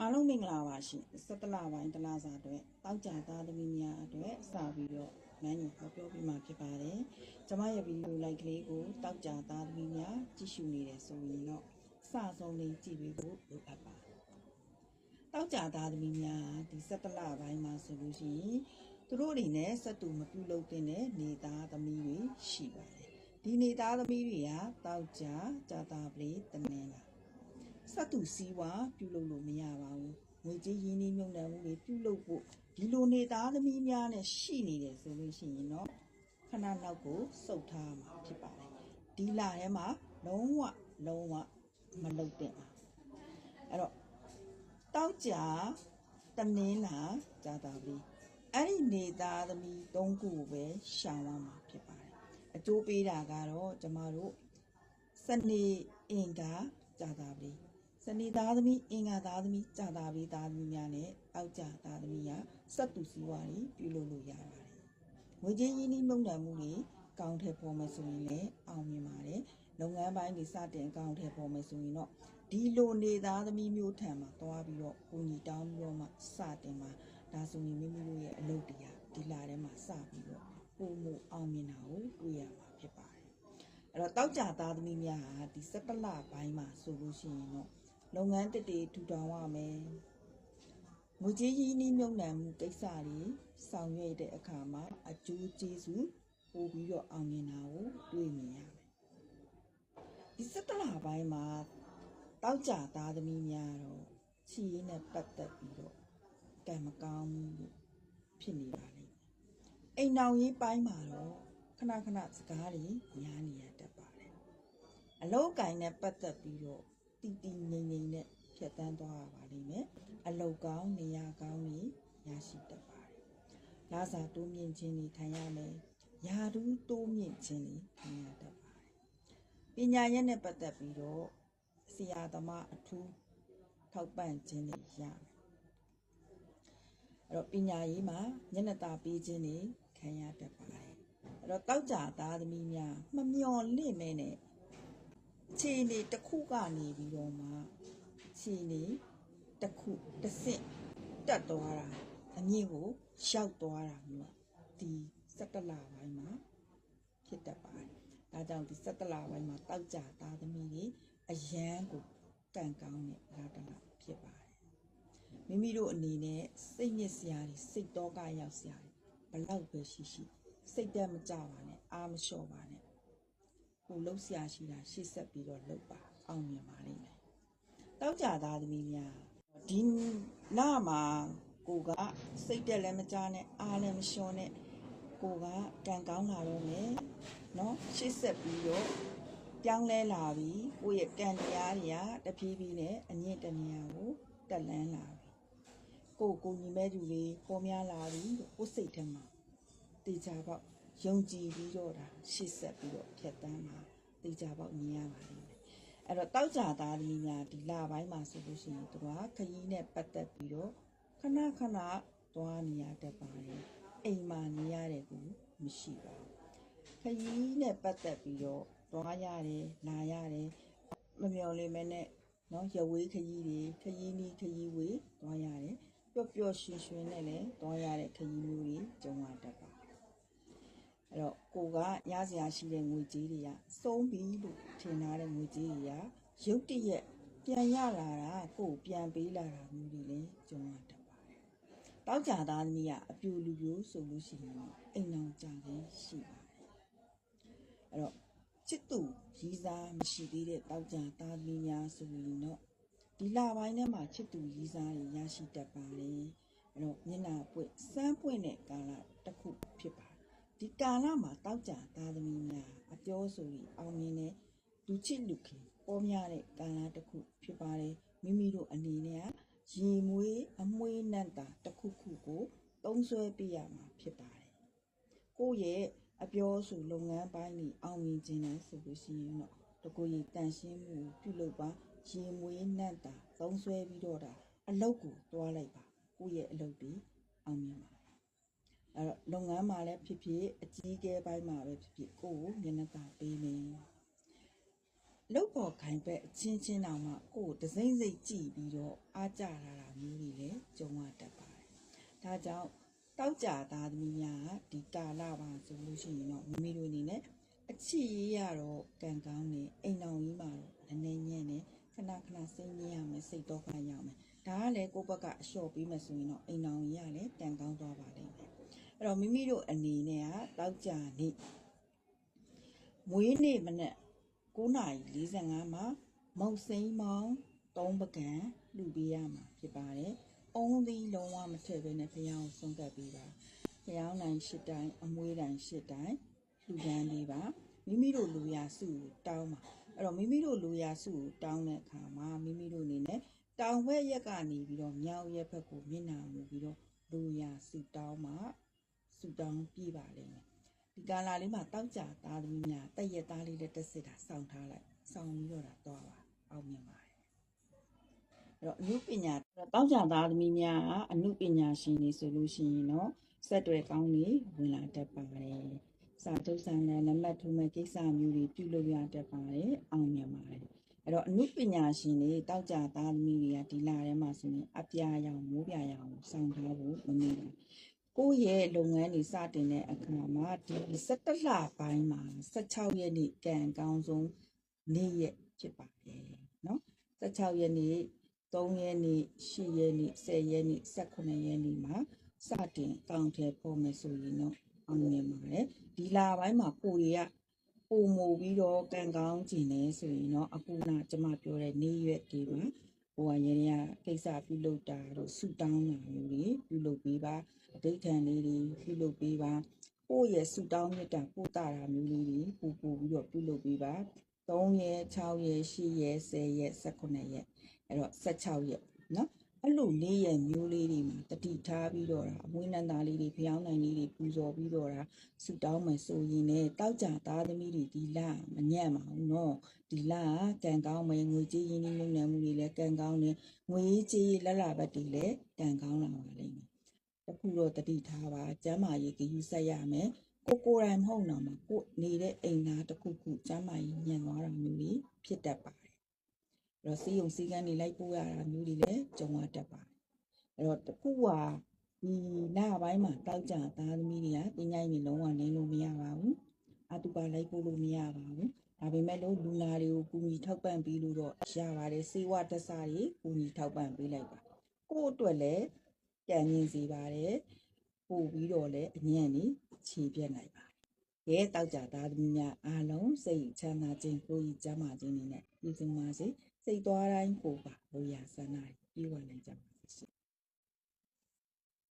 အားလုံးမင်္ဂလာပါရှင်17လပိုင်းတလားစာအတွက်တောက်ကြသားသမီးများအတွက်စပြီးတော့မန်းညူဟောပြောပြမှာဖြစ်ပါတယ်ကျမရဲ့ဗီဒီယိုလိုက်ကလေးကိုတောက်ကြသားသမီးများကြည့်ရှုနေတယ်ဆိုရင်တော့စဆုံးလေးကြည့်ပေးဖို့လိုအပ်ပါတောက်ကြသားသမီးများဒီ17လပိုင်းမှာဆိုလို့ရှိရင်သူတို့အနေနဲ့စက်တူမပြုတ်လို့တဲ့နေသားသမီးတွေရှိပါတယ်ဒီနေသားသမီးတွေကတောက်ကြကြသားပလေးတမင်လားစက်တူစည်းဝါပြုလုပ်လို့မရပါဘူးငွေ ကြေးရင်းနှီးမြှုပ်နှံမှုတွေပြုလုပ်ဖို့ဒီလိုနေသားသမီးများနဲ့ရှိနေတယ်ဆိုလို့ရှိရင်တော့ခဏနောက်ကိုစုပ်ထားမှာဖြစ်ပါတယ်ဒီလထဲမှာလုံးဝလုံးဝမလုပ်တဲ့ပါအဲ့တော့တောက်ကြတနင်းလာကြတာပြီအဲ့ဒီနေသားသမီး၃ခုကိုပဲရှောင်ရမှာဖြစ်ပါတယ်အကျိုးပေးတာကတော့ကျမတို့စနေအင်္ဂါကြာတာပြီ စနေသားသမီးအင်္ဂါသားသမီးကြာတာပြီသားသမီးများနဲ့အောက်ကြာသားသမီးကစက်တူစီဝါတွေပြုလုပ်လို့ရပါတယ်ငွေကြေးရင်းနှီးမြှုပ်နှံမှုတွေကောင်းထည့်ပေါ်မယ်ဆိုရင်လည်းအောင်မြင်ပါတယ်လုပ်ငန်းပိုင်းတွေစတင်ကောင်းထည့်ပေါ်မယ်ဆိုရင်တော့ဒီလိုနေသားသမီးမျိုးထံမှာတွားပြီးတော့ကိုညီတောင်းပြီးတော့မှစတင်မှာဒါဆိုရင်မိမိတို့ရဲ့အလုပ်တရားဒီလာထဲမှာစပြီးတော့ပုံမအောင်မြင်တာကိုတွေ့ရမှာဖြစ်ပါတယ်အဲ့တော့တောက်ကြသားသမီးများဟာဒီ17လပိုင်းမှာဆိုလို့ရှိရင်တော့ လုပ်ငန်းတစ်တွေထူထောင်ရမယ်ငွေကြေးရင်းနှီးမြှုပ်နှံမှုကိစ္စတွေဆောင်ရွက်တဲ့အခါမှာအကျိုးကျေးဇူးပို့ပြီးတော့အောင်မြင်တာကိုတွေ့မြင်ရမယ်ဒီ17လပိုင်းမှာတောက်ကြသားသမီးများတော့ချီရင်းနဲ့ပတ်သက်ပြီးတော့ကံမကောင်းဘူးလို့ဖြစ်နေပါလိမ့်မယ်အိမ်နောင်ရေးပိုင်းမှာတော့ခဏခဏစကားတွေညားနေရတတ်ပါတယ်အလောက်ကင်နဲ့ပတ်သက်ပြီးတော့ တီတီငိမ့်ငိမ့်နဲ့ဖြတ်တန်းသွားရပါလိမ့်မယ်အလောက်ကောင်းနေရာကောင်းတွေရရှိတတ်ပါတယ်လာစာတိုးမြင့်ခြင်းတွေခံရမယ်ယာဒူးတိုးမြင့်ခြင်းတွေခံရတတ်ပါတယ်ပညာရက်နဲ့ပတ်သက်ပြီးတော့ဆရာသမားအထူးထောက်ပံ့ခြင်းတွေရမယ်အဲ့တော့ပညာရေးမှာညနေတာပေးခြင်းတွေခံရတတ်ပါတယ်အဲ့တော့တောက်ကြသားသမီးများမမျော်လင့်မဲနဲ့ ခြေနေတစ်ခုကနေပြီးတော့မှခြေနေတစ်ခုတစ်ဆင့်တက်သွားတာအမြင့်ကိုရောက်သွားတာမျိုးဒီ17လပိုင်းမှာဖြစ်တတ်ပါတယ်ဒါကြောင့်ဒီ17လပိုင်းမှာတောက်ကြသားသမီးတွေအယမ်းကိုကန့်ကောင်းတဲ့လာတလဖြစ်ပါတယ်မိမိတို့အနေနဲ့စိတ်ညစ်စရာတွေစိတ်တော့ကရောက်စရာတွေဘလောက်ပဲရှိရှိစိတ်တက်မကြပါနဲ့အာမလျှော့ပါနဲ့ ကိုလှုပ်ရှားရှိတာရှေ့ဆက်ပြီးတော့လှုပ်ပါအောင်မြင်ပါလိမ့်မယ်တောက်ကြသားသမီးများဒီလမှာကိုကစိတ်တက်လည်းမကြနဲ့အားလည်းမလျှော့နဲ့ကိုကကံကောင်းလာတော့မယ်เนาะရှေ့ဆက်ပြီးတော့ပြောင်းလဲလာပြီကိုယ့်ရဲ့ကံတရားတွေကတဖြည်းဖြည်းနဲ့အမြင့်တနေရာကိုတက်လန်းလာပြီ ကိုယ်ကိုညီမဲ့သူတွေပေါ်များလာပြီလို့ကိုယ်စိတ်ထဲမှာတေချာပေါက် ယုံကြည်ပြီးတော့ဒါရှေ့ဆက်ပြီးတော့ဖြတ်တန်းမှာတေချာပေါက်မြင်ရပါလိမ့်မယ်အဲ့တော့တောက်ကြသားသမီးများဒီလပိုင်းမှာဆိုလို့ရှိရင်သူကခရီးနဲ့ပတ်သက်ပြီးတော့ခဏခဏသွားနေရတတ်ပါတယ်အိမ်မှာနေရတဲ့ကူမရှိပါဘူးခရီးနဲ့ပတ်သက်ပြီးတော့သွားရတယ်လာရတယ်မမျော်လင့်မဲနဲ့နော်ရဝေးခရီးတွေခရီးနီးခရီးဝေးသွားရတယ်ပျော့ပျော့ရွှင်ရွှင်နဲ့လည်းတွားရတဲ့ခရီးမျိုးတွေကြုံရတတ်ပါတယ် အဲ့တော့ကိုကရစရာရှိတဲ့ငွေကြေးတွေကစုံပြီလို့ထင်ထားတဲ့ငွေကြေးတွေကရုတ်တရက်ပြန်ရလာတာကိုယ်ပြန်ပေးလာတာမျိုးတွေလည်းကြုံရတတ်ပါတယ်တောက်ကြသားသမီးကအပြူလူပြိုဆိုလို့ရှိရင်တော့အိမ်အောင်ကြခြင်းရှိပါတယ်အဲ့တော့ချစ်သူရည်စားမရှိသေးတဲ့တောက်ကြသားသမီးများဆိုရင်တော့ဒီလပိုင်းထဲမှာချစ်သူရည်စားတွေရရှိတတ်ပါတယ်အဲ့တော့မျက်နှာပွင့်စမ်းပွင့်တဲ့ကာလတစ်ခုဖြစ်ပါတယ် ဒီကာလမှာတောက်ကြသားသမီးများအပြောဆိုပြီးအောင်မြင်တဲ့လူချစ်လူခင်ပေါ်များတဲ့ကာလတစ်ခုဖြစ်ပါတယ်မိမိတို့အနေနဲ့ကရေမွေးအမွေးနတ်တာတစ်ခုခုကိုသုံးဆွဲပြရမှာဖြစ်ပါတယ်ကိုယ့်ရဲ့အပြောဆိုလုပ်ငန်းပိုင်းကြီးအောင်မြင်ခြင်းနဲ့ဆိုလို့ရှိရင်တော့တကူကြီးတန်ရှင်းမှုပြုလုပ်ပါရေမွေးနှံ့တာသုံးဆွဲပြီးတော့တာအလုတ်ကိုတွားလိုက်ပါကိုယ့်ရဲ့အလုတ်တွေအောင်မြင်ပါ အဲ့တော့လုပ်ငန်းမှာလည်းဖြစ်ဖြစ်အကြီးအကဲပိုင်းမှာပဲဖြစ်ဖြစ်ကိုယ့်ကိုမျက်နှာသာပေးမယ်လုတ်ပေါ်ခိုင်ဘက်အချင်းချင်းတောင်မှကိုယ်ကိုတစိမ့်စိတ်ကြည့်ပြီးတော့အားကြလာတာမျိုးတွေလည်းကြုံရတတ်ပါတယ်။ဒါကြောင့်တောက်ကြသားသမီးများကဒီကာလပါဆိုလို့ရှိရင်တော့မိမိတို့အနေနဲ့အချစ်ရေးရတော့ကံကောင်းနေအိမ်တော်ကြီးမှာတော့နည်းနည်းညံ့နေခဏခဏစိတ်ညစ်ရမယ်စိတ်တော့ကရမယ်။ဒါကလည်းကိုယ့်ဘက်ကအလျှော့ပေးမယ်ဆိုရင်တော့အိမ်တော်ကြီးကလည်းကံကောင်းသွားပါလိမ့်မယ်။ အဲ့တော့မိမိတို့အနေနဲ့ကတောက်ကြနေမွေးနေ့မနေ့9:45မှာမုတ်စိမ်းမောင်း3ပကံလူပေးရမှာဖြစ်ပါတယ်။အုံးသီးလုံးဝမထည့်ဘဲနဲ့ဖျောင်းဆုံးကပ်ပေးပါ။ဖျောင်းနိုင်၈တိုင်းအမွေးတိုင်း၈တိုင်းလူဒန်းပေးပါ။မိမိတို့လူရစုကိုတောင်းပါ။အဲ့တော့မိမိတို့လူရစုကိုတောင်းတဲ့အခါမှာမိမိတို့အနေနဲ့တောင်ဘက်ရက်ကနေပြီးတော့မြောက်ရက်ဘက်ကိုမျက်နှာမူပြီးတော့လူရစုတောင်းမှာ စုတောင်းပြပါလိမ့်မယ်။ဒီကာလာလေးမှာတောက်ကြသားသမီးများတက်ရက်သားလေးလည်းတက်စစ်တာစောင့်ထားလိုက်စောင့်ပြီးတော့ဒါတော့ပါအောင်မြင်ပါတယ်အဲ့တော့အမှုပညာတောက်ကြသားသမီးများကအမှုပညာရှင်တွေဆိုလို့ရှိရင်တော့စက်တွေကောင်းနေဝင်လာတတ်ပါတယ်စာထုတ်ဆိုင်တဲ့နံပါတ်ထုမဲ့ကိစ္စမျိုးတွေပြုလုပ်ရတတ်ပါတယ်အောင်မြင်ပါတယ်အဲ့တော့အမှုပညာရှင်တွေတောက်ကြသားသမီးတွေကဒီလာထဲမှာဆိုရင်အပြာရောင်မိုးပြရောင်စောင့်ထားဖို့မမေ့ပါ ကိုယ့်ရဲ့လုပ်ငန်းတွေစတင်တဲ့အခါမှာဒီ17လပိုင်းမှာ16ရက်နေ့ကံအကောင်းဆုံးနေ့ရက်ဖြစ်ပါတယ်နော်16ရက်နေ့3ရက်နေ့10ရက်နေ့10ရက်နေ့18ရက်နေ့မှာစတင်ကောင်းထဲပေါ်မယ်ဆိုရင်တော့အောင်မြင်ပါတယ်ဒီလပိုင်းမှာကိုရီးယားပုံမူပြီးတော့ကံကောင်းခြင်းလဲဆိုရင်တော့အခုနကျမပြောတဲ့နေ့ရက်ဒီမှာ ဟိုကရင်းရကိစ္စပြုလုပ်တာတို့ဆူတောင်းတာမျိုးတွေပြုလုပ်ပေးပါအဋိဌံလေးတွေပြုလုပ်ပေးပါကိုယ့်ရဲ့ဆူတောင်းမြတ်တာပို့တာတာမျိုးလေးတွေပူပူပြီးတော့ပြုလုပ်ပေးပါ3ရက်6ရက်10ရက်10ရက်18ရက်အဲ့တော့16ရက်နော် အဲ့လိုလေးရက်မျိုးလေးတွေမှာတတိထားပြီးတော့ဒါအမွေးနန္တာလေးတွေဖျောင်းနိုင်လေးတွေပူဇော်ပြီးတော့ဒါဆူတောင်းမယ်ဆိုရင်လည်းတောက်ကြသားသမီးတွေဒီလမညံ့ပါဘူးနော်ဒီလကကံကောင်းမယ်ငွေကြေးရင်းနှီးမြှုပ်နှံမှုတွေလည်းကံကောင်းတယ်ငွေကြေးလက်လာဘက်တွေလည်းကံကောင်းလာပါလိမ့်မယ်တခုတော့တတိထားပါကျမ်းမာရေးကယူဆက်ရမယ်ကိုကိုယ်တိုင်မဟုတ်တော့မှကိုနေတဲ့အိမ်သားတစ်ခုခုကျမ်းမာရေးညံ့သွားတာမျိုးတွေဖြစ်တတ်ပါ တယ်အဲ့တော့စီယုံစည်းကမ်းတွေလိုက်ပို့ရတာမျိုးတွေလည်းကြုံရတတ်ပါတယ်အဲ့တော့တခုဟာဒီလပိုင်းမှာတောက်ကြသားသမီးတွေကပညာရေးလုံးဝနိုင်လို့မရပါဘူးအတူပါလိုက်ပို့လို့မရပါဘူးဒါပေမဲ့လို့လူနာတွေကိုကူညီထောက်ပံ့ပေးလို့တော့ရပါတယ်စေဝတ္တဆတွေကူညီထောက်ပံ့ပေးလိုက်ပါကိုယ့်အတွက်လည်းကြံမြင်စေပါတယ်ပို့ပြီးတော့လည်းအညံ့နေခြေပြက်နိုင်ပါတယ်ရဲတောက်ကြသားသမီးများအားလုံးစိတ်ချမ်းသာခြင်းကိုယ်ကြီးကျမ်းမာခြင်းတွေနဲ့ပြည်စုံပါစေ စိတ်သွားတိုင်းကိုပါဘုရားဆန္ဒကြီးပြည့်ဝနိုင်ကြပါစေရှင်